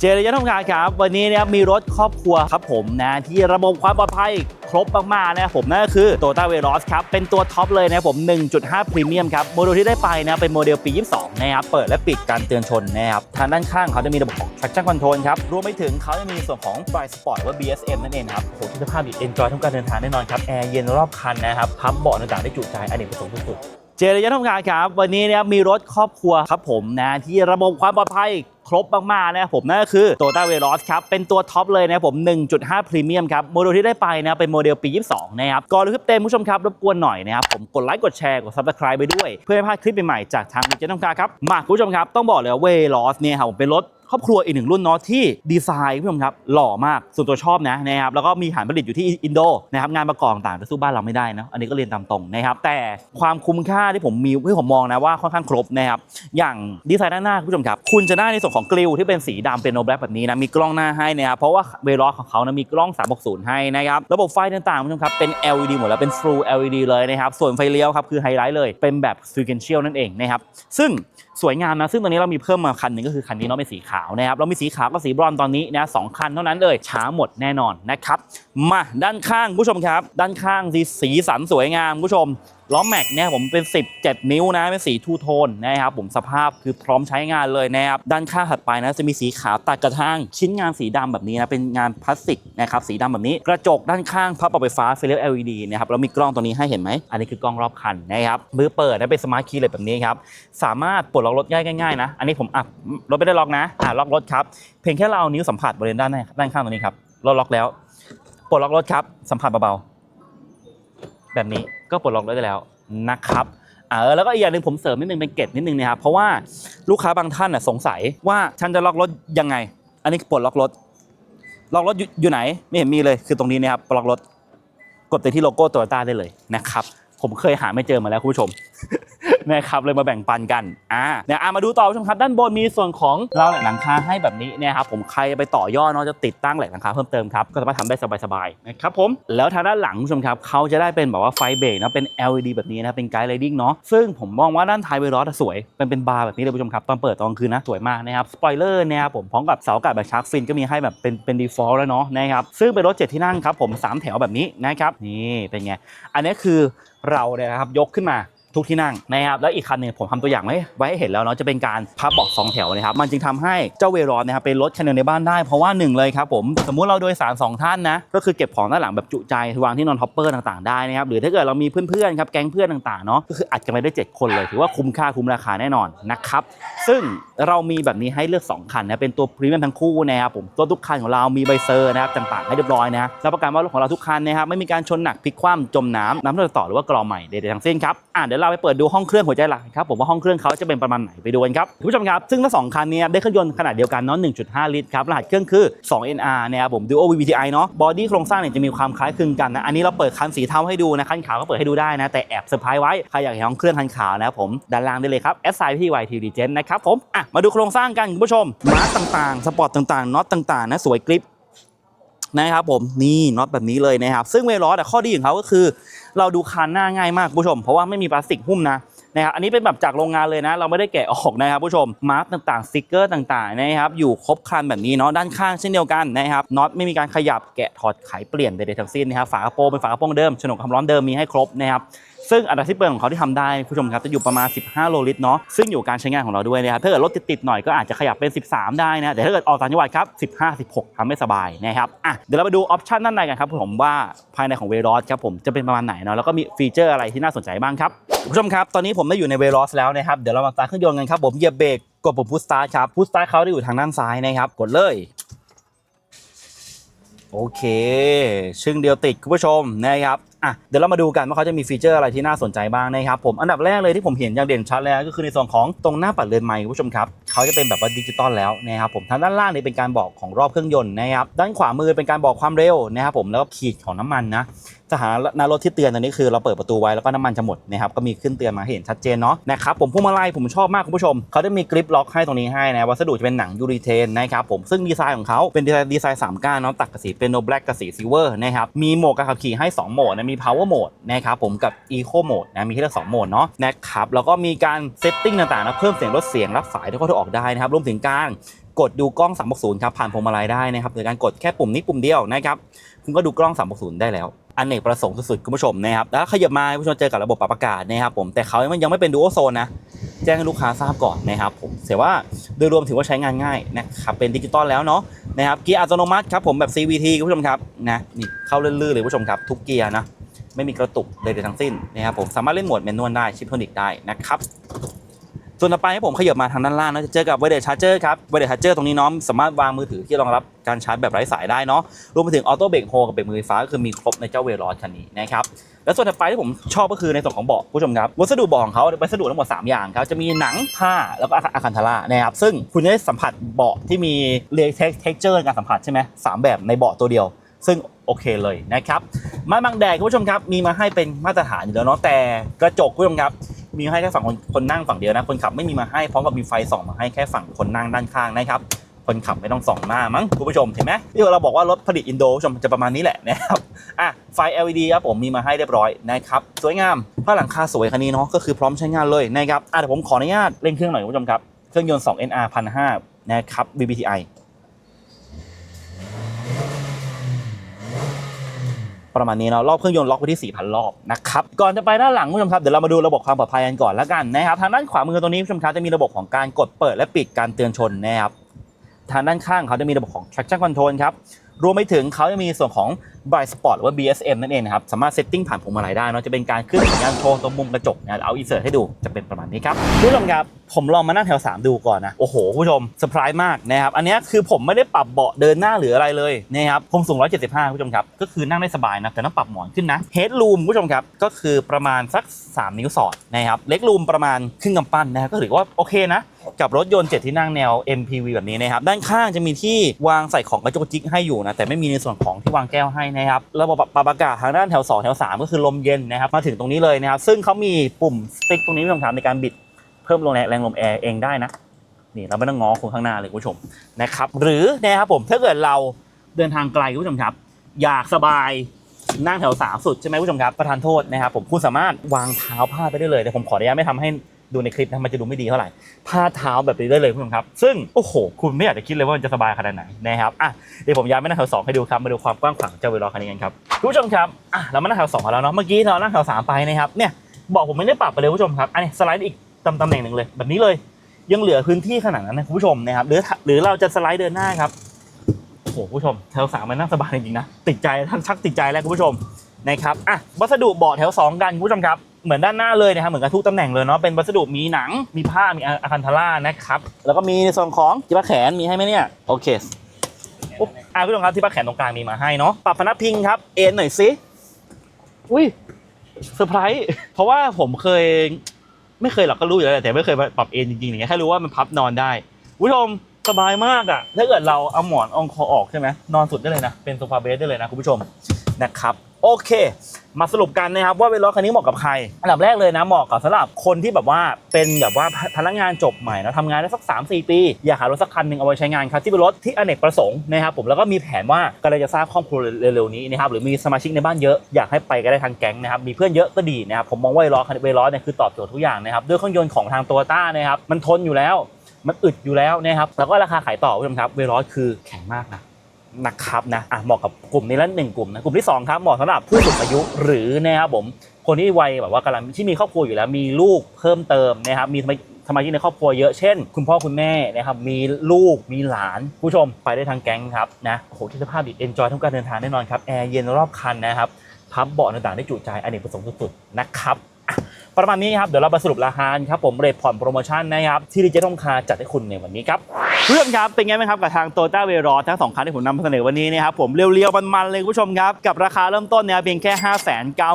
เจริญทำงานครับ วันนี้นะครับมีรถครอบครัวครับผมนะ ที่ระบบความปลอดภัยครบมากๆนะครับผมนั่นก็คือ Toyota Veloz ครับ เป็นตัวท็อปเลยนะครับผม 1.5 Premium ครับ โมเดลที่ได้ไปนะเป็นโมเดลปี 22 นะครับ เปิดและปิดการเตือนชนนะครับ ทางด้านข้างเขาจะมีระบบ traction control ครับ รวมไปถึงเขาจะมีส่วนของ Bright spot หรือว่า BSM นั่นเองครับโอ้โหคุณภาพดี enjoy ทุกการเดินทางแน่นอนครับแอร์เย็นรอบคันนะครับพับเบาะต่างๆได้จุใจอเนกประสงค์สุดเจริญทำงานครับวันนี้นะครับมีรถครอบครัวครับผมนะที่ระบบความปลอดภัย ครบมากๆนะครับผมนั่นก็คือ Toyota v e l o s ครับเป็นตัวท็อปเลยนะครับผม 1.5 Premium ครับโมเดลที่ได้ไปนะเป็นโมเดลปี 22 นะครับก่อนรู้คลิปเต็มผู้ชมครับรบกวนหน่อยนะครับผมกดไลค์กดแชร์กด Subscribe ไปด้วย เพื่อไม่พลาดคลิปใหม่ๆจากทางดิจิทัลทำการครับมาคุณผู้ชมครับต้องบอกเลยว่า Veloz เนี่ยครับผมเป็นรถครอบครัวอีกหนึ่งรุ่นเนาะที่ดีไซน์คุณผู้ชมครับหล่อมากส่วนตัวชอบนะนะครับแล้วก็มีฐานผลิตอยู่ที่อินโดนะครับงานประกอบต่างๆจะสู้บ้านเราไม่ได้นะอันนี้ก็เรียนตามตรงนะครับแต่ความคุ้มค่าที่ผมมีที่ผมมองนะว่าค่อนข้างครบนะครับอย่างดีไซน์ด้านหน้าคุณผู้ชมครับคุณจะได้ในส่วนของกริลที่เป็นสีดำเป็นโนแบล็คแบบนี้นะมีกล้องหน้าให้นะครับเพราะว่าเวลอของเขานะมีกล้อง 360 ให้นะครับระบบไฟต่างๆคุณผู้ชมครับเป็น LED หมดแล้วเป็น Full LED เลยนะครับส่วนไฟเลี้ยวครับคือไฮไลท์เลยเป็นแบบ sequential นั่นเองนะครับซึ่ง สวยงามนะซึ่งตอนนี้เรามีเพิ่มมาคันหนึ่งก็คือคันนี้เนาะเป็นสีขาวนะครับเรามีสีขาวกับสีบรอนตอนนี้นะสองคันเท่านั้นเลยช้าหมดแน่นอนนะครับมาด้านข้างผู้ชมครับ ด้านข้างสีสีสันสวยงามผู้ชม ล้อแม็กเนี่ยผมเป็น 17 นิ้วนะเป็นสีทูโทนนะครับผมสภาพคือพร้อมใช้งานเลยนะครับด้านข้างถัดไปนะจะมีสีขาวตัดกระทั่งชิ้นงานสีดำแบบนี้นะเป็นงานพลาสติกนะครับสีดำแบบนี้กระจกด้านข้างพับออกไฟฟ้าไฟเลี้ยว LED นะครับแล้วมีกล้องตัวนี้ให้เห็นไหมอันนี้คือกล้องรอบคันนะครับมือเปิดนะเป็นสมาร์ทคีย์เลยแบบนี้ครับสามารถปลดล็อกรถง่ายๆนะ อันนี้ผมอะรถไม่ได้ล็อกนะอะล็อกรถครับเพียงแค่เราเอานิ้วสัมผัสบริเวณด้านหน้ด้านข้างตรงนี้ครับรถล็อกแล้วปลดล็อกรถครับสัมผัสเบาๆ แบบนี้ก็ปลดล็อกรถได้แล้วนะครับเออแล้วก็อีกอย่างหนึ่งผมเสริมนิดนึงเป็นเกตนิดนึงนะครับเพราะว่าลูกค้าบางท่านน่ะสงสัยว่าฉันจะล็อกรถยังไง อันนี้ปลดล็อกรถล็อกรถอยู่อยู่ไหนไม่เห็นมีเลยคือตรงนี้นะครับปลดล็อกรถกดไปที่โลโก้โตโยต้าได้เลยนะครับผมเคยหาไม่เจอมาแล้วคุณผู้ชม นะครับเลยมาแบ่งปันกันอ่าเนี่ยอะมาดูต่อคุณผู้ชมครับด้านบนมีส่วนของราวแหลกหลังคาให้แบบนี้นะครับผมใครไปต่อยอดเนาะจะติดตั้งแหลกหลังคาเพิ่มเติมครับก็สามารถทำได้สบายๆนะครับผมแล้วทางด้านหลังคุณผู้ชมครับเขาจะได้เป็นแบบว่าไฟเบรกนะเป็น LED แบบนี้นะเป็นไกด์ไลดิ้งเนาะซึ่งผมมองว่าด้านท้ายเวลอสสวยเป็นเป็นบาร์แบบนี้เลยคุณผู้ชมครับตอนเปิดตอนคืนนะสวยมากนะครับสปอยเลอร์นะครับผมพร้อมกับเสาอากาศแบบชาร์กฟินก็มีให้แบบเป็นเป็นดีฟอลต์แล้วเนาะนะครับซึ่งเป็นรถเจ็ดที่นั่งครับผมสามแถวแบบนี้นะครับนี่เป็นไงอันนี้คือเราเนี่ยนะครับยกขึ้นมา ทุกที่นั่งนะครับแล้วอีกคันหนึ่งผมทำตัวอย่างไว้ไว้ให้เห็นแล้วเนาะจะเป็นการพับเบาะสองแถวนะครับมันจึงทำให้เจ้าเวรอนนะครับเป็นรถคันหนึงในบ้านได้เพราะว่าหนึ่งเลยครับผมสมมุติเราโดยสารสองท่านนะก็คือเก็บของด้านหลังแบบจุใจวางที่นอนท็อปเปอร์ต่างๆได้นะครับหรือถ้าเกิดเรามีเพื่อนๆครับแก๊งเพื่อนต่างๆเนาะก็คืออัดกันไปได้เจ็ดคนเลยถือว่าคุ้มค่าคุ้มราคาแน่นอนนะครับซึ่งเรามีแบบนี้ให้เลือกสองคันนะเป็นตัวพรีเมียมทั้งคู่นะครับผมตัวทุกคันของเรามีใบเซอร์นะครับต่างๆให้เรียบร้อยนะรับประกันว่ารถของเราทุกคันนะครับไม่มีการชนหนักพลิกคว่ำจมน้ำน้ำท่วต่อหรือว่ากรอใหม่ใดๆทั้งสิ้นครับอะเดี๋ยวเราไปเปิดดูห้องเครื่องหัวใจหลักครับผมว่าห้องเครื่องเขาจะเป็นประมาณไหนไปดูกันครับคุณผู้ชมครับซึ่งทั้งสองคันเนี้ได้เครื่องยนต์ขนาดเดียวกันเนาะ1.5 ลิตรครับรหัสเครื่องคือ 2NR นะครับผม Duo VVTi เนาะบอดี้โครงสร้างเนี่ยจะมีความคล้ายคลึงกันนะอันนี้เราเปิดคันสีเทาให้ดูนะคันขาวก็เปิดให้ดูได้นะแต่แอบเซอร์ไพรส์ไว้ใครอยากเห็นห้องเครื่องคันขาวนะครับผมด้านล่างได้เลยครับ S I P Y T D Gen นะครับผมอะมาดูโครงสร้างกันคุณผู้ชมมาร์ต่างๆสปอร์ตต่างๆน็อตต่างๆนะสวยกริป นะครับผมนี่น็อตแบบนี้เลยนะครับ ซึ่งเวลอสข้อดีของเขาก็คือ เราดูคานหน้าง่ายมากคุณผู้ชม เพราะว่าไม่มีพลาสติกหุ้มนะนะครับอันนี้เป็นแบบจากโรงงานเลยนะ เราไม่ได้แกะออกนะครับผู้ชมมาร์กต่างๆสติกเกอร์ต่างๆนะครับอยู่ครบครันแบบนี้เนาะด้านข้างเช่นเดียวกันนะครับน็อตไม่มีการขยับแกะถอดไขเปลี่ยนใดๆทั้งสิ้นนะครับฝากระโปรงเป็นฝากระโปรงเดิมฉนวนความร้อนเดิมมีให้ครบนะครับ ซึ่งอัตราสิ้นเปลืองของเขาที่ทำได้คุณผู้ชมครับจะอยู่ประมาณ 15 โลลิตรเนาะซึ่งอยู่การใช้งานของเราด้วยนะครับถ้าเกิดรถติดๆหน่อยก็อาจจะขยับเป็น 13 ได้นะแต่ถ้าเกิดออกต่างจังหวัดครับ15 16ทำไม่สบายนะครับอะเดี๋ยวเรามาดูออปชันด้านในกันครับผมว่าภายในของเวรอสครับผมจะเป็นประมาณไหนเนาะแล้วก็มีฟีเจอร์อะไรที่น่าสนใจบ้างครับคุณผู้ชมครับตอนนี้ผมได้อยู่ในเวรอสแล้วนะครับเดี๋ยวเรามาสตาร์ทเครื่องยนต์กันครับผมเหยียบเบรกกดปุ่มพุชสตาร์ทครับพุชสตาร์ทเขาจะอยู่ทางด้านซ้ายนะครับกดเลยโอเค ชึ่งเดียวติดคุณผู้ชมนะครับ อะเดี๋ยวเรามาดูกันว่าเขาจะมีฟีเจอร์อะไรที่น่าสนใจบ้างนะครับผมอันดับแรกเลยที่ผมเห็นอย่างเด่นชัดเลยก็คือในส่วนของตรงหน้าปัดเรือนไม้คุณผู้ชมครับเขาจะเป็นแบบว่าดิจิตอลแล้วนะครับผมทางด้านล่างเนี่ยเป็นการบอกของรอบเครื่องยนต์นะครับด้านขวามือเป็นการบอกความเร็วนะครับผมแล้วก็ขีดของน้ำมันนะสถานะรถที่เตือนตอนนี้คือเราเปิดประตูไว้แล้วก็น้ำมันจะหมดนะครับก็มีขึ้นเตือนมาให้เห็นชัดเจนเนาะนะครับผมพวงมาลัยผมชอบมากคุณผู้ชมเขาจะมีกริปล็อกให้ตรงนี้ให้นะวัสดุจะเป็นหนังยูรีเทนนะครับผมซึ่งดีไซน์ของเขาเป็นดีไซน์ดีไซน์สามก้านเนาะตัดกับสีเป็นโนแบล็กกับสีซิเวอร์นะครับมีโหมดการขับขี่ให้ 2 โหมดนะมี power mode นะครับผมกับ eco mode นะมีให้เลือก2โหมดเนาะนะครับแล้วก็มีการเซตติ้งต่างๆนะเพิ่มเสียงลดเสียงรับสายที่เขาโทรออกได้นะครับรวมถึงการกดดูกล้อง360ครับผ่านพวงมาลัยได้นะครับโดยการกดแค่ปุ่มนี้ปุ่มเดียวนะครับคุณก็ดูกล้อง360ได้แล้ว อันเนกประสงค์สุดๆคุณผู้ชมนะครับแล้วขยับมาคุณผู้ชมเจอกับระบบปรับอากาศนะครับผมแต่เขายังไม่เป็นดูโอโซนนะแจ้งให้ลูกค้าทราบก่อนนะครับผมเสียว่าโดยรวมถือว่าใช้งานง่ายนะครับเป็นดิจิตอลแล้วเนาะนะครับเกียร์อัตโนมัติครับผมแบบ CVT คุณผู้ชมครับนะนี่เข้าลื่นๆเลยคุณผู้ชมครับทุกเกียร์นะไม่มีกระตุกเลยทั้งสิ้นนะครับผมสามารถเล่นโหมดแมนนวลได้ชิปโทนิกได้นะครับ ส่วนต่อไปให้ผมขยับมาทางด้านล่างนะจะเจอกับไวเดชาร์เจอร์ครับไวเดชาร์เจอร์ตรงนี้น้องสามารถวางมือถือที่รองรับการชาร์จแบบไร้สายได้เนาะรวมไปถึงออโต้เบรกโฮกับเบรกมือไฟฟ้าก็คือมีครบในเจ้าเวลอสคันนี้นะครับแล้วส่วนถัดไปที่ผมชอบก็คือในส่วนของเบาะผู้ชมครับวัสดุเบาะของเขาเป็นวัสดุทั้งหมด 3 อย่างครับจะมีหนังผ้าแล้วก็อะคันทาร่านะครับซึ่งคุณจะได้สัมผัสเบาะที่มีเลเท็กเจอร์การสัมผัสใช่ไหมสามแบบในเบาะตัวเดียว ซึ่งโอเคเลยนะครับไม้บังแดดคุณผู้ชมครับมีมาให้เป็นมาตรฐานอยู่แล้วเนาะแต่กระจกคุณผู้ชมครับ มีให้แค่ฝั่งคนคนนั่งฝั่งเดียวนะ คนขับไม่มีมาให้พร้อมกับมีไฟส่องมาให้แค่ฝั่งคนนั่งด้านข้างนะครับคนขับไม่ต้องส่องหน้ามั้งคุณผู้ชมเห็นไหมที่เราบอกว่ารถผลิตอินโดผู้ชมจะประมาณนี้แหละนะครับอะไฟ LED ครับผมมีมาให้เรียบร้อยนะครับสวยงามผ้าหลังคาสวยคันนี้เนาะก็คือพร้อมใช้งานเลยนะครับอะเดี๋ยวผมขออนุญาตเร่งเครื่องหน่อยคุณผู้ชมครับเครื่องยนต์ 2 NR 1,500นะครับ VBTi ประมาณนี้เนาะรอบเครื่องยนต์ล็อกไปที่ 4,000 รอบนะครับก่อนจะไปด้านหลังคุณผู้ชมครับเดี๋ยวเรามาดูระบบความปลอดภัยกันก่อนแล้วกันนะครับทางด้านขวามือตรงนี้คุณผู้ชมครับจะมีระบบของการกดเปิดและปิดการเตือนชนนะครับทางด้านข้างเขาจะมีระบบของ traction control ครับรวมไปถึงเขาจะมีส่วนของ blind spot หรือว่า BSM นั่นเองนะครับสามารถเซตติ้งผ่านพวงมาลัยได้เนอะจะเป็นการขึ้นสัญญาณโชว์ตรงมุมกระจกนะเอาอินเสิร์ตให้ดูจะเป็นประมาณนี้ครับคุณผู้ชมครับผมลองมานั่งแถว 3 ดูก่อนนะ โอ้โหคุณผู้ชมเซอร์ไพรส์มากนะครับ อันนี้คือผมไม่ได้ปรับเบาะเดินหน้าหรืออะไรเลยนะครับ ผมสูง 175คุณผู้ชมครับ ก็คือนั่งได้สบายนะ แต่ต้องปรับหมอนขึ้นนะ headroom คุณผู้ชมครับ ก็คือประมาณสัก 3 นิ้วสอดนะครับ leg room ประมาณครึ่งกำปั้นนะครับ ก็ถือว่าโอเคนะกับรถยนต์ 7 ที่นั่งแนว MPV แบบนี้นะครับ ด้านข้างจะมีที่วางใส่ของกระจกจิกให้อยู่นะ แต่ไม่มีในส่วนของที่วางแก้วให้นะครับ ระบบปรับอากาศทางด้านแถว 2 แถว 3 ก็คือลมเย็นนะครับ มาถึงตรงนี้เลยนะครับ ซึ่งเขามีปุ่มสติ๊กตรงนี้ผู้ชมครับในการบิด เพิ่มลมแรงแรงลมแอร์เองได้นะนี่เราไม่ต้องง้อคนข้างหน้าเลยคุณผู้ชมนะครับหรือนะครับผมถ้าเกิดเราเดินทางไกลคุณผู้ชมครับ อยากสบายนั่งแถวสามสุดใช่ไหมคุณผู้ชมครับประทานโทษนะครับผมคุณสามารถวางเท้าพาดไปได้เลยแต่ผมขออนุญาตไม่ทำให้ดูในคลิปนะมันจะดูไม่ดีเท่าไหร่พาเท้าแบบนี้ได้เลยคุณผู้ชมครับ ซึ่งโอ้โห คุณไม่อยากจะคิดเลยว่ามันจะสบายขนาดไหนนะครับอะเดี๋ยวผมย้ายไปนั่งแถวสองให้ดูครับมาดูความกว้างขวางเจ้าเวลอคันนี้กันครับคุณผู้ชมครับอะเรามานั่งแถวสองกันแล้วเนาะเมื่อกี้เรานั่งแถวสามไปนะครับเนี่ยบอกผมไม่ได้ปรับไปเลยคุณผู้ชมครับอันนี้สไลด์อีก ตำตำแหน่งหนึ่งเลย แบบนี้เลย ยังเหลือพื้นที่ขนาดนั้นนะคุณผู้ชมนะครับหรือหรือเราจะสไลด์เดินหน้าครับโอ้โหคุณผู้ชมแถวสามมันนั่งสบายจริงๆนะติดใจท่านชักติดใจแล้วคุณผู้ชมนะครับอะวัสดุเบาะแถวสองกันคุณผู้ชมครับเหมือนด้านหน้าเลยนะครับเหมือนกับทุกตำแหน่งเลยเนาะเป็นวัสดุมีหนังมีผ้ามีอะคันทาร่านะครับแล้วก็มีในส่วนของที่พักแขนมีให้ไหมเนี่ยโอเคปุ๊บอะคุณผู้ชมครับที่พักแขนตรงกลางมีมาให้เนาะปรับพนักพิงครับเอ็นหน่อยสิอุ้ยเซอร์ไพรส์เพราะว่าผมเคย ไม่เคยหรอกก็รู้อยู่แล้วแหละแต่ไม่เคยปรับเอนจริงๆอย่างเงี้ยแค่รู้ว่ามันพับนอนได้คุณผู้ชมสบายมากอะถ้าเกิดเราเอาหมอนอองคอออกใช่ไหมนอนสุดได้เลยนะเป็นโซฟาเบสได้เลยนะคุณผู้ชมนะครับ โอเค มาสรุปกันนะครับว่าเวลาคันนี้เหมาะกับใคร อันดับแรกเลยนะเหมาะกับสำหรับคนที่แบบว่าเป็นแบบว่าพนักงานจบใหม่นะทำงานได้สัก 3-4 ปี อยากหารถสักคันหนึ่งเอาไว้ใช้งานครับที่เป็นรถที่อเนกประสงค์นะครับผมแล้วก็มีแผนว่ากำลังจะสร้างครอบครัวเร็วๆนี้นะครับหรือมีสมาชิกในบ้านเยอะอยากให้ไปก็ได้ทางแก๊งนะครับมีเพื่อนเยอะก็ดีนะครับผมมองว่าเวลาคันเวลาเนี่ยคือตอบโจทย์ทุกอย่างนะครับด้วยเครื่องยนต์ของทางโตโยต้านะครับมันทนอยู่แล้วมันอึดอยู่แล้วนะครับแล้วก็ราคาขายต่อคุณผู้ชมครับเวลาคือแข็งมากนะ นะครับนะอะเหมาะกับกลุ่มนี้ละหนึ่งกลุ่มนะกลุ่มที่สองครับเหมาะสำหรับผู้สูงอายุหรือนะครับผมคนที่วัยแบบว่ากำลังที่มีครอบครัวอยู่แล้วมีลูกเพิ่มเติมนะครับมีสมาชิกในครอบครัวเยอะเช่น คุณพ่อคุณแม่นะครับมีลูกมีหลาน ผู้ชมไปได้ทางแก๊งครับนะโอ้โหที่สภาพดีเอนจอยทุกการเดินทางแน่นอนครับแอร์เย็นรอบคันนะครับพับเบาะต่างๆได้จุใจอเนกประสงค์สุดๆนะครับ ประมาณนี้ครับเดี๋ยวเรามาสรุปราคานครับผมเรทผ่อนโปรโมชั่นนะครับที่ดีเจทงคาจัดให้คุณในวันนี้ครับเพื่อนครับเป็นไงไหมครับกับทางโตต้าเวรอทั้งสองคันที่ผมนำเสนอวันนี้นะครับผมเรียวๆมันๆเลยคุณผู้ชมครับกับราคาเริ่มต้นเนี่ยเพียงแค่ 5 9 5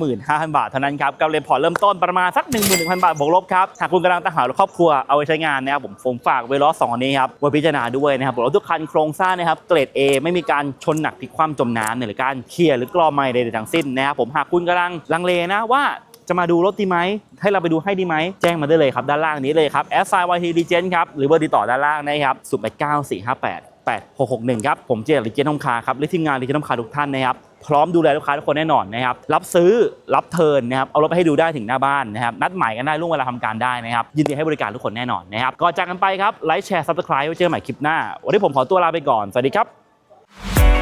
0 0 0 บาทเท่านั้นครับกับเรทผ่อนเริ่มต้นประมาณสัก 11,000 บาทบวกลบครับหากคุณกำลังตั้งหารถครอบครัวเอาไปใช้งานนะครับผมผมฝากเวรอสองอันนี้ครับไว้พิจารณาด้วยนะครับผมรถทุกคันโครงสร้างนะครับเกรด A ไม่มีการชนหนักพลิกคว่ำจมน้ำเนี่ยหรือการเคลียร์หรือกรอไม่ใดๆทั้งสิ้นนะครับผมหากคุณกำลังลังเลนะว่า จะมาดูรถดีไหม ให้เราไปดูให้ดีไหม แจ้งมาได้เลยครับ ด้านล่างนี้เลยครับ s i y t r e g e n ครับ หรือเบอร์ติดต่อด้านล่างนะครับ0 8 9 4 5 8 8 6 6 1ครับ ผมเจริเจนทองคาครับและทีมงานริเจนทองคาทุกท่านนะครับพร้อมดูแลลูกค้าทุกคนแน่นอนนะครับรับซื้อรับเทิร์นนะครับเอารถไปให้ดูได้ถึงหน้าบ้านนะครับนัดหมายกันได้ล่วงเวลาทำการได้นะครับยินดีให้บริการทุกคนแน่นอนนะครับก่อนจากกันไปครับไลค์แชร์ซับสไครต์ไว้เจอกันใหม่คลิปหน้า วันนี้ผมขอตัวลาไปก่อนสวัสดีครับ